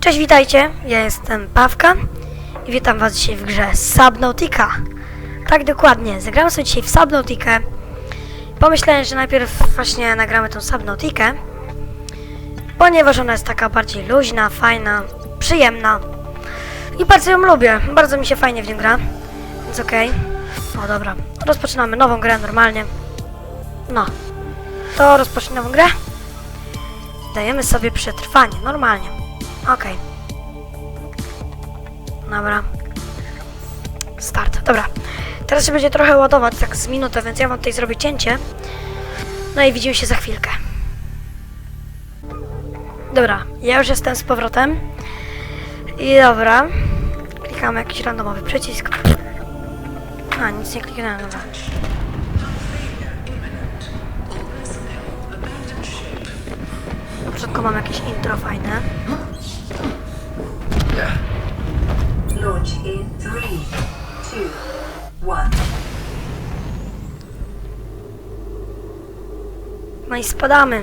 Cześć, witajcie. Ja jestem Pawka i witam was dzisiaj w grze Subnautica. Tak dokładnie, zagrałem sobie dzisiaj w Subnautikę. Pomyślałem, że najpierw właśnie nagramy tą Subnautikę, ponieważ ona jest taka bardziej luźna, fajna, przyjemna i bardzo ją lubię. Bardzo mi się fajnie w nią gra, więc okej. O dobra, rozpoczynamy nową grę normalnie. No, to rozpocznij nową grę. Dajemy sobie przetrwanie, normalnie. Okej. Dobra. Start. Dobra. Teraz się będzie trochę ładować, tak z minutę, więc ja wam tutaj zrobię cięcie. No i widzimy się za chwilkę. Dobra, ja już jestem z powrotem. I dobra. Klikamy jakiś randomowy przycisk. A, nic nie kliknąłem, dobra. Na początku mam jakieś intro fajne. Launch in three, two, one. No i spadamy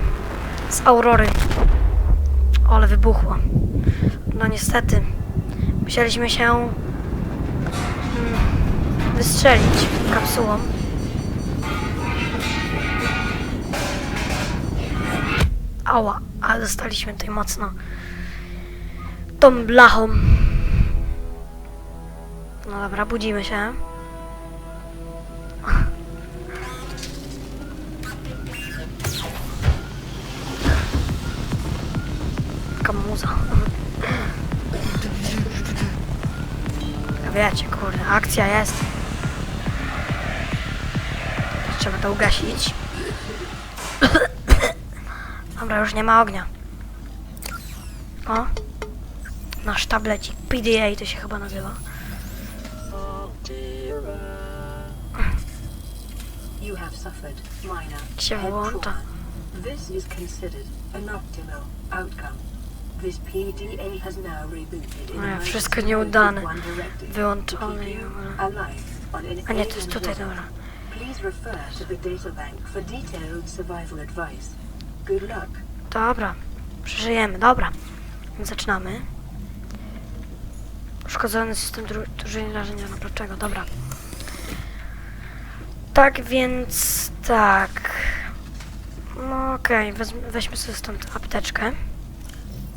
z Aurory. Ale wybuchło. No niestety. Musieliśmy się wystrzelić kapsułą. Ała, ale dostaliśmy tutaj mocno tą blachą. No dobra, budzimy się. Taka muza. Wiecie, kurde, akcja jest. Trzeba to ugasić. Dobra, już nie ma ognia. O. Nasz tablecik. PDA to się chyba nazywa. You have suffered minor Się włącza. This is considered an optimal outcome. This PDA has now rebooted in No wszystko nieudane. Wyłączone. A nie, to jest tutaj, dobra. Dobra, przeżyjemy, dobra. Zaczynamy. Uszkodzony system dru- drużyny rażenia naprowczego, dobra. Tak więc, tak. No okej, wezm- weźmy sobie stąd apteczkę.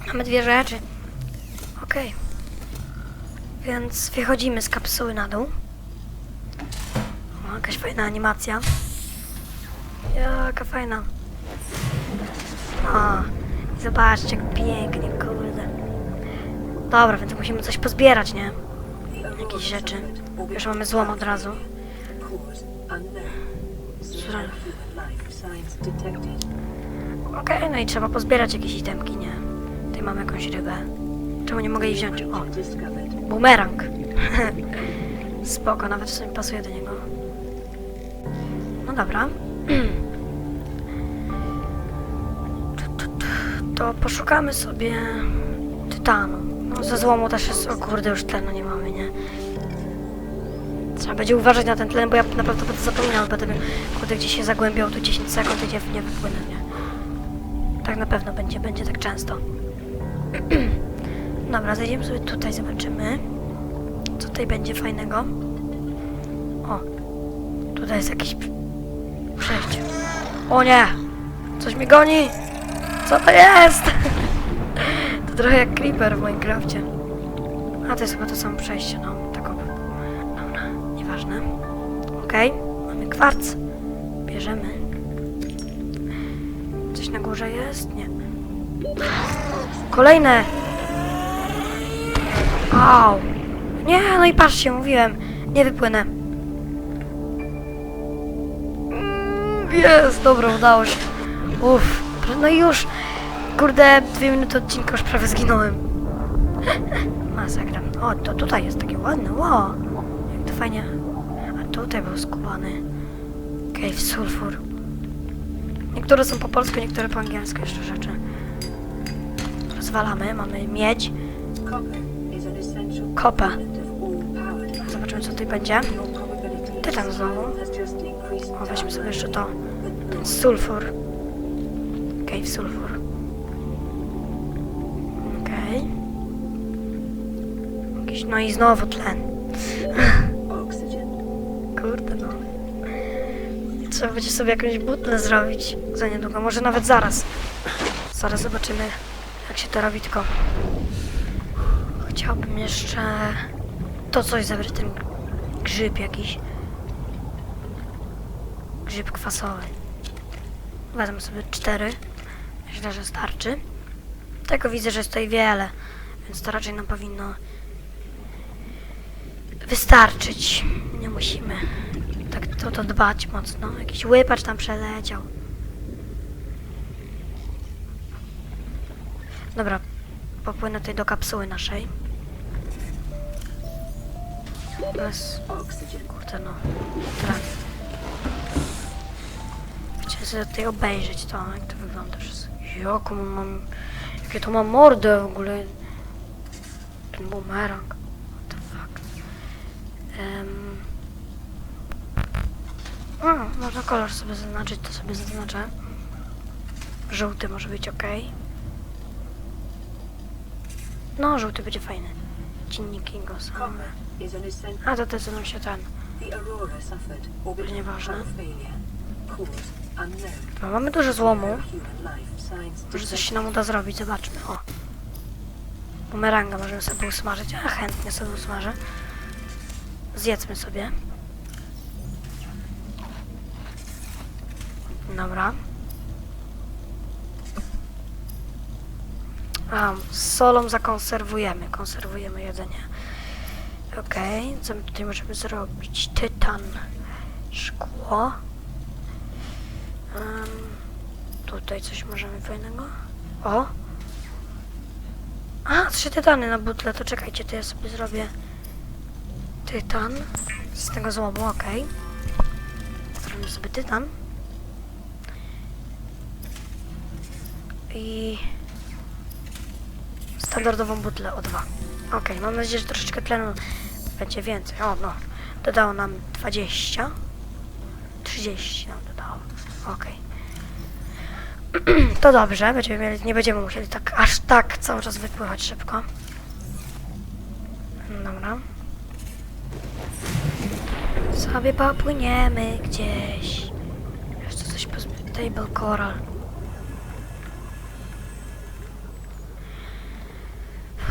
Mamy dwie rzeczy. Okej. Więc wychodzimy z kapsuły na dół. Jakaś fajna animacja. Jaka fajna. O, zobaczcie jak pięknie, kurde. Dobra, więc musimy coś pozbierać, nie? Jakieś rzeczy. Już mamy złom od razu. Okej, no i trzeba pozbierać jakieś itemki, nie? Tutaj mamy jakąś rybę. Czemu nie mogę jej wziąć? O, bumerang. Spoko, nawet w sumie pasuje do niego. Dobra. To poszukamy sobie tytanu. No ze złomu też jest, o kurde, już tlenu nie mamy, nie? Trzeba będzie uważać na ten tlen, bo ja naprawdę będę zapominał, będę, kurde, gdzieś się zagłębiał, to 10 sekund i nie, nie wypłynę, nie? Tak na pewno będzie, będzie tak często. Dobra, zejdziemy sobie tutaj, zobaczymy. Co tutaj będzie fajnego? O, tutaj jest jakieś O nie! Coś mnie goni! Co to jest? To trochę jak creeper w Minecrafcie. A to jest chyba to samo przejście, no. Tak o. Dobra, nieważne. Okej, mamy kwarc. Bierzemy. Coś na górze jest? Nie. Kolejne! Au! Nie, no i patrzcie, mówiłem. Nie wypłynę. Jest, dobra, udało się. Uff, no i już. Kurde, dwie minuty odcinka już prawie zginąłem. Masakra. O, to tutaj jest takie ładne, wow. Jak to fajnie. A tutaj był skubany. Cave Sulfur. Niektóre są po polsku, niektóre po angielsku jeszcze rzeczy. Rozwalamy, mamy miedź, kopa. Zobaczymy co tutaj będzie. Probability tytan znowu. O, weźmy sobie jeszcze to. Ten sulfur. Cave sulfur. Okej. Jakiś, no i znowu tlen. Kurde no. Trzeba będzie sobie jakąś butlę zrobić za niedługo, może nawet zaraz. Zaraz zobaczymy jak się to robi, tylko chciałbym jeszcze to coś zebrać, ten grzyb jakiś. Grzyb kwasowy. Wezmę sobie cztery. Myślę, że starczy. Tego widzę, że jest tutaj wiele, więc to raczej nam powinno wystarczyć. Nie musimy tak to, to dbać mocno. Jakiś łypacz tam przeleciał. Dobra, popłynę tutaj do kapsuły naszej. Bez, kurde no, trak. Sobie tutaj obejrzeć to, jak to wygląda przez... Jaką mam... Jakie to ma mordę w ogóle. Ten bumerang. What the fuck. Em, a, można kolor sobie zaznaczyć, to sobie zaznaczę. Żółty może być ok. No, żółty będzie fajny. Dzienniki go same. A to te co nam się ten. Nieważne. Bo mamy dużo złomu. No Może coś się nam uda zrobić, zobaczmy. O. Bumeranga możemy sobie usmażyć. A chętnie sobie usmażę. Zjedzmy sobie. Dobra. A, z solą zakonserwujemy. Konserwujemy jedzenie. Okej, co my tutaj możemy zrobić? Tytan. Szkło. Tutaj coś możemy fajnego. O! A, trzy tytany na butle, to czekajcie, to ja sobie zrobię tytan z tego złomu, okej. Zrobimy sobie tytan. I standardową butlę o dwa. Okej, mam nadzieję, że troszeczkę tlenu będzie więcej. O, no. Dodało nam 20. 30 nam Okej. To dobrze, będziemy mieli, nie będziemy musieli tak aż tak cały czas wypływać szybko. Dobra. Sobie popłyniemy gdzieś. Jeszcze coś pozbyt. Table coral.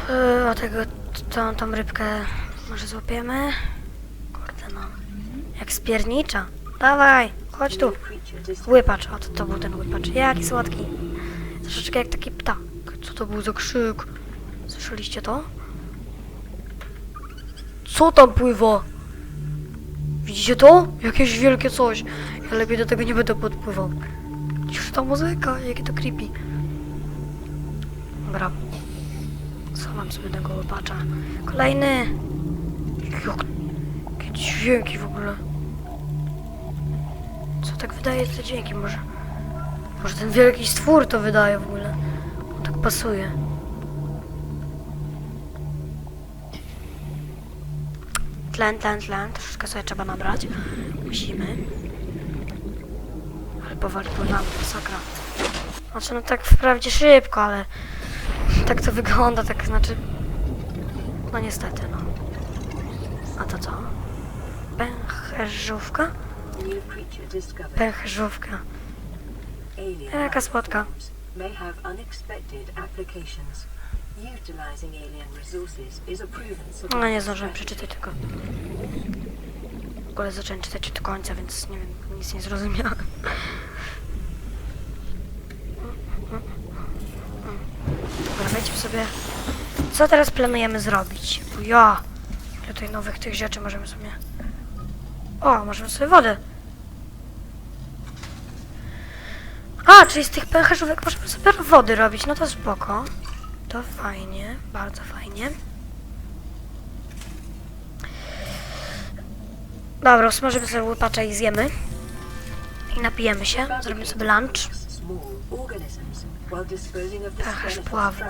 Eee, O tego, tą, tą rybkę może złapiemy. Kurde no. Jak spiernicza. Dawaj, chodź tu. Łypacz, o to, to był ten łypacz. Jaki słodki. Troszeczkę jak taki ptak. Co to był za krzyk? Słyszeliście to? Co tam pływa? Widzicie to? Jakieś wielkie coś. Ja lepiej do tego nie będę podpływał. Już ta muzyka, jakie to creepy. Dobra. Schowam sobie tego łypacza. Kolejny. Jak... Jakie dźwięki w ogóle. Co tak wydaje te dźwięki? Może, może ten wielki stwór to wydaje w ogóle. On tak pasuje. Tlen, tlen, tlen. Troszeczkę sobie trzeba nabrać. Musimy. Ale powoli pływamy, masakra. Znaczy, no tak wprawdzie szybko, ale tak to wygląda, tak znaczy... No niestety, no. A to co? Pęcherzówka? Alien Jaka life słodka. forms may have unexpected applications. Utilizing alien resources is a proven No nie zdążyłem przeczytać tego. W ogóle zacząłem czytać do końca, więc nie wiem, nic nie zrozumiałem. Dobra, wejdźmy sobie. Co teraz planujemy zrobić? Bo ja. Ile tutaj nowych tych rzeczy możemy sobie. O, możemy sobie wodę. A, czyli z tych pęcherzówek możemy sobie wody robić. No to spoko. To fajnie, bardzo fajnie. Dobra, usmażymy sobie łypacza i zjemy. I napijemy się, zrobimy sobie lunch. Pęcherz pławny.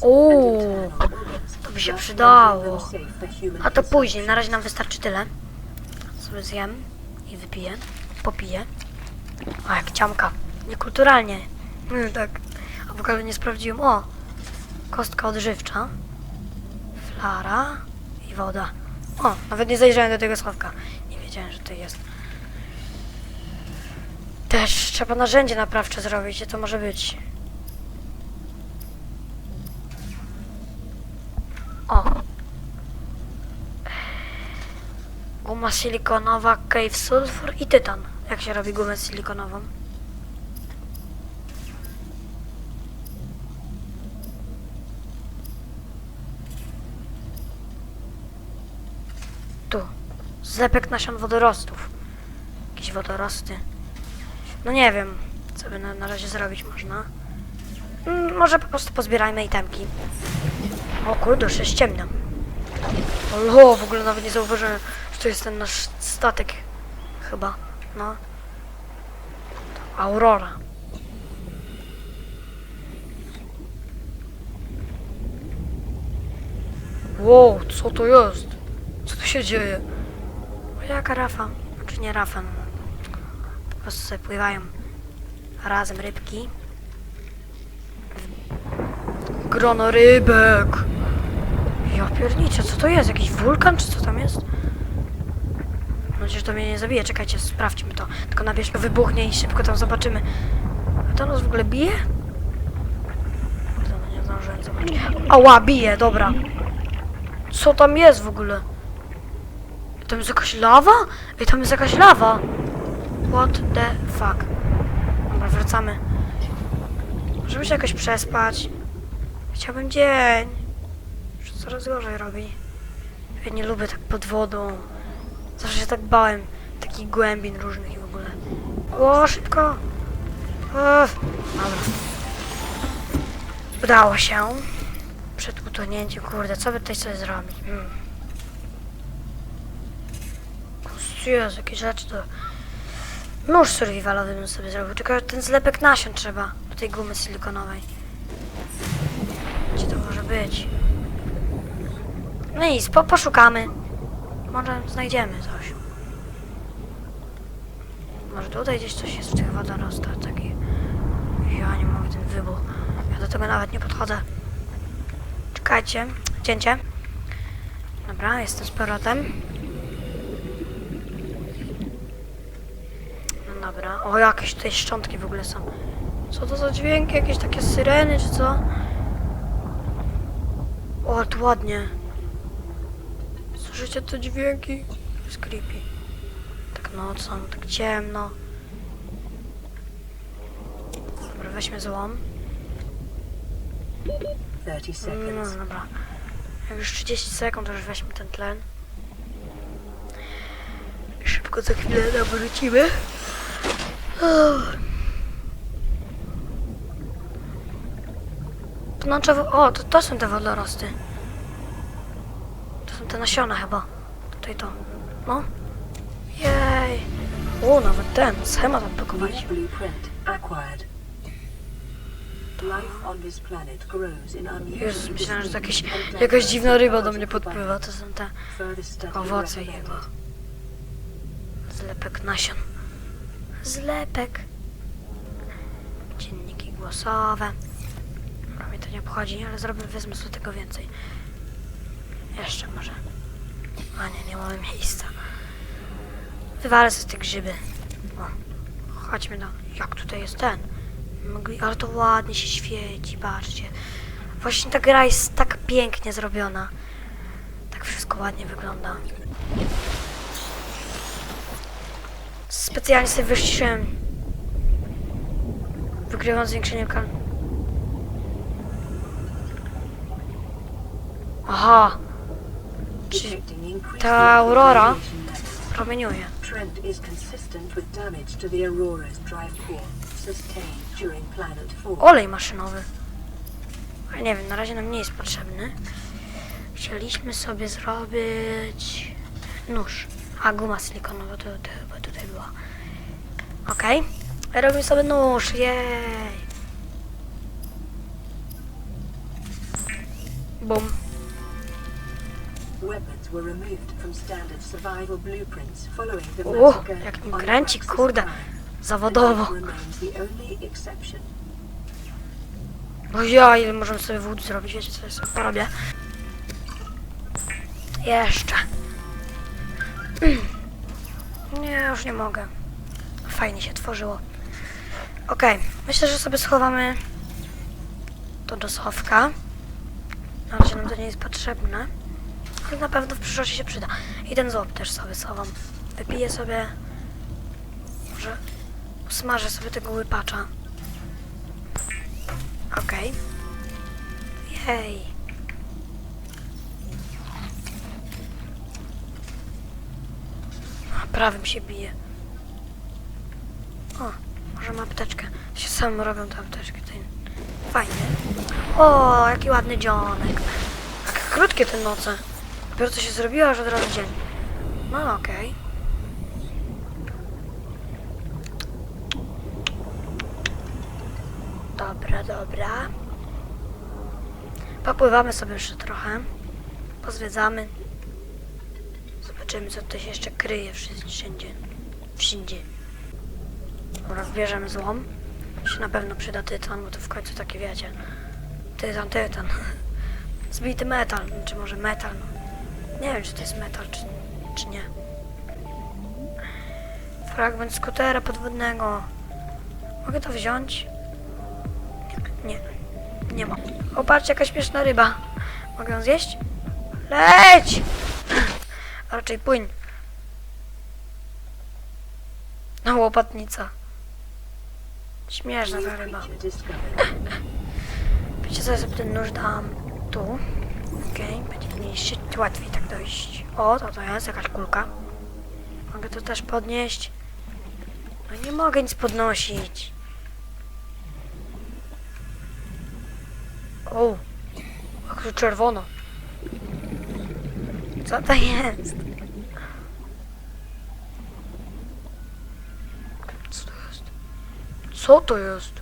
Organs, to by się przydało. A to później, na razie nam wystarczy tyle. sobie zjem i wypiję, popiję. A jak ciamka. Niekulturalnie. Mm, tak. A w ogóle nie sprawdziłem. O! Kostka odżywcza. Flara i woda. O, nawet nie zajrzałem do tego schowka. Nie wiedziałem, że to jest. Też trzeba narzędzie naprawcze zrobić, to może być. O. Guma silikonowa, cave sulfur i tytan. Jak się robi gumę silikonową? Tu. Zlepek nasion wodorostów. Jakieś wodorosty. No nie wiem, co by na, na razie zrobić można. Mm, może po prostu pozbierajmy itemki. O kurde, już jest ciemno. O, w ogóle nawet nie zauważyłem, to jest ten nasz statek. Chyba, no. Aurora. Wow, co to jest? Co tu się dzieje? Jaka rafa? Znaczy nie rafa, no. Po prostu sobie pływają razem rybki. Grono rybek. Ja pierniczę, co to jest? Jakiś wulkan, czy co tam jest? Nadzieję, że to mnie nie zabije. Czekajcie, sprawdźmy to. Tylko na wierzchu wybuchnie i szybko tam zobaczymy. A to nas w ogóle bije? Kurde, no nie zdążyłem zobaczyć. Ała, bije, dobra. Co tam jest w ogóle? Tam jest jakaś lawa? Ej, tam jest jakaś lawa. What the fuck? Dobra, wracamy. Możemy się jakoś przespać. Chciałbym dzień. Już coraz gorzej robi. Ja nie lubię tak pod wodą. Zawsze się tak bałem. Takich głębin różnych i w ogóle. O, szybko! Dobra. Udało się. Przed utonięciem, kurde, co by tutaj sobie zrobić? Hmm. Jezu, jakieś rzeczy to... Nóż survivalowy bym sobie zrobił, tylko ten zlepek nasion trzeba do tej gumy silikonowej. Gdzie to może być? No nic, po, poszukamy. Może znajdziemy coś. Może tutaj gdzieś coś jest w tych wodorostach taki. Ja nie mogę ten wybuch. Ja do tego nawet nie podchodzę. Czekajcie. Cięcie. Dobra, jestem z powrotem. No dobra. O, jakieś tutaj szczątki w ogóle są. Co to za dźwięki? Jakieś takie syreny, czy co? O, tu ładnie. Słyszycie te dźwięki? To jest creepy. Tak nocą, tak ciemno. Dobra, weźmy złom. 30 No seconds. dobra. Jak już 30 sekund, to już weźmy ten tlen. Szybko za chwilę nawrócimy. Pnącze... wo- O, to, to są te wodorosty. Te nasiona chyba. Tutaj to. No. Jej. O, nawet ten. Schemat unusual Jezus, myślałem, że to jakieś, jakaś dziwna ryba do mnie podpływa. To są te owoce jego. Zlepek nasion. Zlepek. Dzienniki głosowe. Mnie to nie obchodzi, ale zrobię, wezmę sobie tego więcej. Jeszcze może. A nie, nie mamy miejsca. Wywalę sobie te grzyby. O, chodźmy na... Jak tutaj jest ten? Mgli- Ale to ładnie się świeci, patrzcie. Właśnie ta gra jest tak pięknie zrobiona. Tak wszystko ładnie wygląda. Specjalnie sobie wyściszyłem. Wygrywam zwiększenie kal... Aha, Ta aurora promieniuje. Trend is consistent with damage to the Aurora's drive core sustained during planet fall. Olej maszynowy. Ale nie wiem, na razie nam nie jest potrzebny. Chcieliśmy sobie zrobić nóż. A guma silikonowa to, to chyba tutaj była. Okej. Robimy sobie nóż, jej. Bum. Massacre jak nim kręci, kurde. Zawodowo. No ja, ile możemy sobie wód zrobić, wiecie co ja sobie porobię? Jeszcze. Nie, już nie mogę. Fajnie się tworzyło. Okej, myślę, że sobie schowamy to do schowka. Na razie nam to nie jest potrzebne. Na pewno w przyszłości się przyda. I ten złop też sobie schowam. Wypiję sobie... Może usmażę sobie tego łypacza. Okej. Jej. A, Prawym się bije. O, może ma apteczkę. Się sam robią tę apteczkę. Ten. Fajnie. O, jaki ładny dzionek. Jak krótkie te noce. Dopiero co się zrobiło, aż od razu dzień. No okej. Dobra, dobra. Popływamy sobie jeszcze trochę. Pozwiedzamy. Zobaczymy, co tutaj się jeszcze kryje wszędzie. Wszędzie. Dobra, zbierzemy złom. Się na pewno przyda tytan, bo to w końcu takie wiecie. Tytan, tytan. Zbity metal, czy może metal. Nie wiem, czy to jest metal, czy, czy nie. Fragment skutera podwodnego. Mogę to wziąć? Nie. Nie ma. O, patrz, jaka śmieszna ryba. Mogę ją zjeść? Leć! A raczej płyń. No, łopatnica. Śmieszna ta ryba. Wiecie co, ja sobie ten nóż dam tu. Okej, będzie mniejszy, łatwiej tak dojść. O, to to jest jakaś kulka. Mogę to też podnieść. No nie mogę nic podnosić. O, jak to czerwono. Co to jest? Co to jest? Co to jest?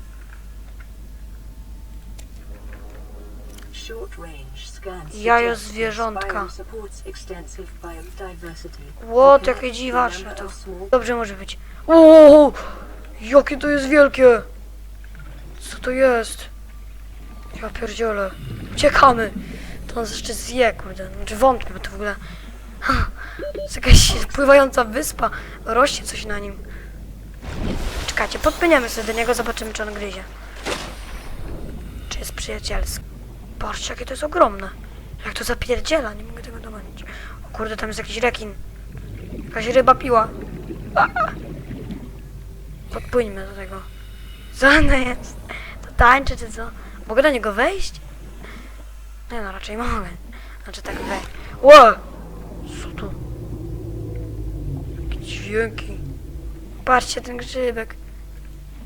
Jajo zwierzątka. Łot, jakie dziwaczne to. Dobrze może być. O, jakie to jest wielkie! Co to jest? Ja pierdzielę. Uciekamy. To nas jeszcze zje, kurde. Znaczy wątpię, bo to w ogóle... Ha, To jest jakaś pływająca wyspa. Rośnie coś na nim. Czekajcie, podpłyniemy sobie do niego, zobaczymy, czy on gryzie. Czy jest przyjacielski. Patrzcie, jakie to jest ogromne. Jak to zapierdziela, nie mogę tego dogonić. O kurde, tam jest jakiś rekin. Jakaś ryba piła. A! Podpłyńmy do tego. Co ono jest? To tańczy czy co? Mogę do niego wejść? Nie no, raczej mogę. Znaczy tak wejść. Ło! Co tu? Jakie dźwięki. Patrzcie, ten grzybek.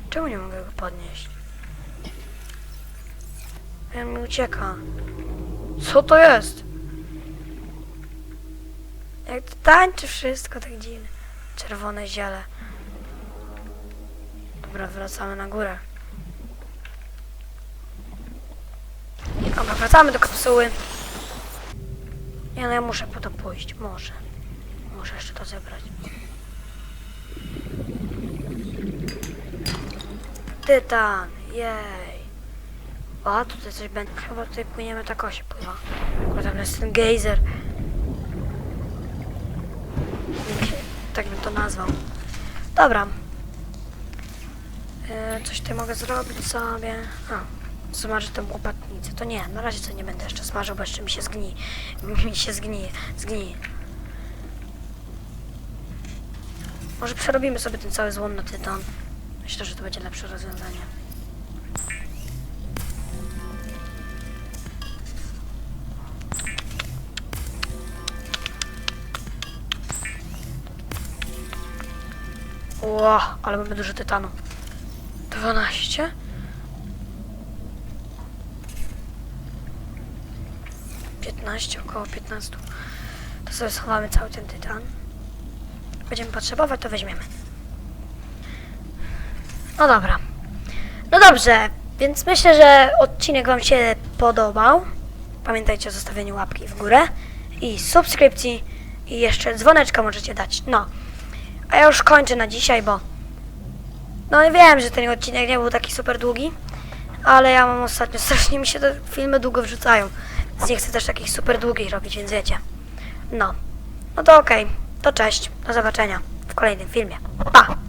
Czemu nie mogę go podnieść? Ja mi ucieka. Co to jest? Jak to tańczy wszystko tak dziwne. Czerwone ziele. Dobra, wracamy na górę. Dobra, wracamy do kapsuły. Nie no, ja muszę po to pójść. Może. Muszę jeszcze to zebrać. Tytan, jej. O, tutaj coś będzie. Chyba tutaj płyniemy tak o się pływa. Bo tam jest ten gejzer. Tak bym to nazwał. Dobra. E, coś tutaj mogę zrobić sobie. A, smażę tą łopatnicę. To nie, na razie co nie będę jeszcze smażył, bo jeszcze mi się zgni. Mi się zgnije, zgnije. Może przerobimy sobie ten cały złom na tytan. Myślę, że to będzie lepsze rozwiązanie. Ło, ale mamy dużo tytanu. 12? Piętnaście, około 15. To sobie schowamy cały ten tytan. Będziemy potrzebować, to weźmiemy. No dobra. No dobrze, więc myślę, że odcinek Wam się podobał. Pamiętajcie o zostawieniu łapki w górę. i subskrypcji i jeszcze dzwoneczka możecie dać. No. A ja już kończę na dzisiaj, bo no i wiem, że ten odcinek nie był taki super długi, ale ja mam ostatnio strasznie mi się te filmy długo wrzucają. Więc nie chcę też takich super długich robić, więc wiecie. No. No to okej. To cześć. Do zobaczenia w kolejnym filmie. Pa!